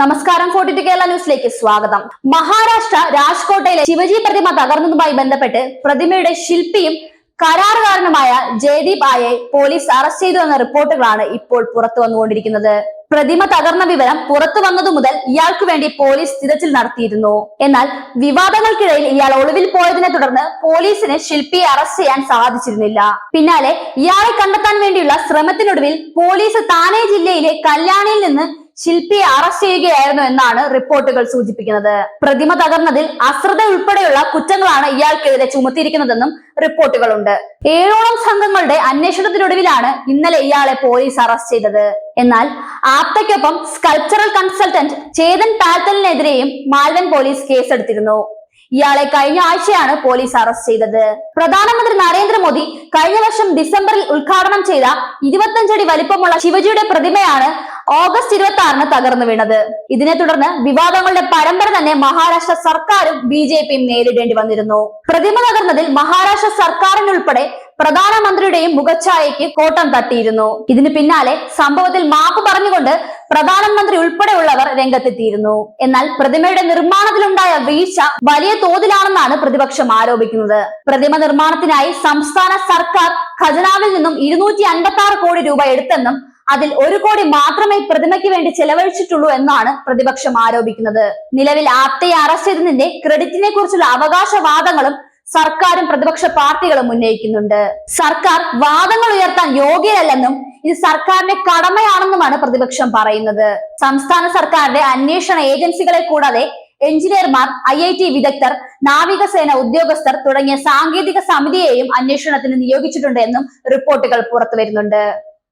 നമസ്കാരം forty to Kerala ന്യൂസിലേക്ക് സ്വാഗതം. മഹാരാഷ്ട്ര രാജ്കോട്ടയിലെ ശിവജി പ്രതിമ തകർന്നതുമായി ബന്ധപ്പെട്ട് പ്രതിമയുടെ ശില്പിയും കരാറുകാരനുമായ ജയദീപ് ആയെ പോലീസ് അറസ്റ്റ് ചെയ്തു എന്ന റിപ്പോർട്ടുകളാണ് ഇപ്പോൾ പുറത്തു വന്നുകൊണ്ടിരിക്കുന്നത്. പ്രതിമ തകർന്ന വിവരം പുറത്തു വന്നതു മുതൽ ഇയാൾക്ക് വേണ്ടി പോലീസ് തിരച്ചിൽ നടത്തിയിരുന്നു. എന്നാൽ വിവാദങ്ങൾക്കിടയിൽ ഇയാൾ ഒളിവിൽ പോയതിനെ തുടർന്ന് പോലീസിന് ശില്പിയെ അറസ്റ്റ് ചെയ്യാൻ സാധിച്ചിരുന്നില്ല. പിന്നാലെ ഇയാളെ കണ്ടെത്താൻ വേണ്ടിയുള്ള ശ്രമത്തിനൊടുവിൽ പോലീസ് താനെ ജില്ലയിലെ കല്യാണിയിൽ നിന്ന് ശില്പിയെ അറസ്റ്റ് ചെയ്യുകയായിരുന്നു എന്നാണ് റിപ്പോർട്ടുകൾ സൂചിപ്പിക്കുന്നത്. പ്രതിമ തകർന്നതിൽ അശ്രദ്ധ ഉൾപ്പെടെയുള്ള കുറ്റങ്ങളാണ് ഇയാൾക്കെതിരെ ചുമത്തിയിരിക്കുന്നതെന്നും റിപ്പോർട്ടുകളുണ്ട്. ഏഴോളം സംഘങ്ങളുടെ അന്വേഷണത്തിനൊടുവിലാണ് ഇന്നലെ ഇയാളെ പോലീസ് അറസ്റ്റ് ചെയ്തത്. എന്നാൽ ആപ്തയ്ക്കൊപ്പം സ്കൾപ്ചറൽ കൺസൾട്ടന്റ് ചേതൻ പാൽത്തലിനെതിരെയും മാൽവൻ പോലീസ് കേസെടുത്തിരുന്നു. ഇയാളെ കഴിഞ്ഞ ആഴ്ചയാണ് പോലീസ് അറസ്റ്റ് ചെയ്തത്. പ്രധാനമന്ത്രി നരേന്ദ്രമോദി കഴിഞ്ഞ വർഷം ഡിസംബറിൽ ഉദ്ഘാടനം ചെയ്ത ഇരുപത്തഞ്ചടി വലിപ്പമുള്ള ശിവജിയുടെ പ്രതിമയാണ് ഓഗസ്റ്റ് ഇരുപത്തി ആറിന് തകർന്നു വീണത്. ഇതിനെ തുടർന്ന് വിവാദങ്ങളുടെ പരമ്പര തന്നെ മഹാരാഷ്ട്ര സർക്കാരും ബി ജെ പിയും നേരിടേണ്ടി വന്നിരുന്നു. പ്രതിമ തകർന്നതിൽ മഹാരാഷ്ട്ര സർക്കാരിനുൾപ്പെടെ പ്രധാനമന്ത്രിയുടെയും മുഖച്ഛായയ്ക്ക് കോട്ടം തട്ടിയിരുന്നു. ഇതിന് പിന്നാലെ സംഭവത്തിൽ മാപ്പ് പറഞ്ഞുകൊണ്ട് പ്രധാനമന്ത്രി ഉൾപ്പെടെയുള്ളവർ രംഗത്തെത്തിയിരുന്നു. എന്നാൽ പ്രതിമയുടെ നിർമ്മാണത്തിലുണ്ടായ വീഴ്ച വലിയ തോതിലാണെന്നാണ് പ്രതിപക്ഷം ആരോപിക്കുന്നത്. പ്രതിമ നിർമ്മാണത്തിനായി സംസ്ഥാന സർക്കാർ ഖജനാവിൽ നിന്നും ഇരുന്നൂറ്റി അൻപത്തി ആറ് കോടി രൂപ എടുത്തെന്നും അതിൽ ഒരു കോടി മാത്രമേ പ്രതിമയ്ക്ക് വേണ്ടി ചെലവഴിച്ചിട്ടുള്ളൂ എന്നാണ് പ്രതിപക്ഷം ആരോപിക്കുന്നത്. നിലവിൽ ആപ്തയെ അറസ്റ്റ് ചെയ്തതിന്റെ ക്രെഡിറ്റിനെ കുറിച്ചുള്ള അവകാശവാദങ്ങളും സർക്കാരും പ്രതിപക്ഷ പാർട്ടികളും ഉന്നയിക്കുന്നുണ്ട്. സർക്കാർ വാദങ്ങൾ ഉയർത്താൻ യോഗ്യരല്ലെന്നും ഇത് സർക്കാരിന്റെ കടമയാണെന്നുമാണ് പ്രതിപക്ഷം പറയുന്നത്. സംസ്ഥാന സർക്കാരിന്റെ അന്വേഷണ ഏജൻസികളെ കൂടാതെ എഞ്ചിനീയർമാർ ഐ ഐ ടി വിദഗ്ധർ നാവികസേന ഉദ്യോഗസ്ഥർ തുടങ്ങിയ സാങ്കേതിക സമിതിയെയും അന്വേഷണത്തിന് നിയോഗിച്ചിട്ടുണ്ട് എന്നും റിപ്പോർട്ടുകൾ പുറത്തു വരുന്നുണ്ട്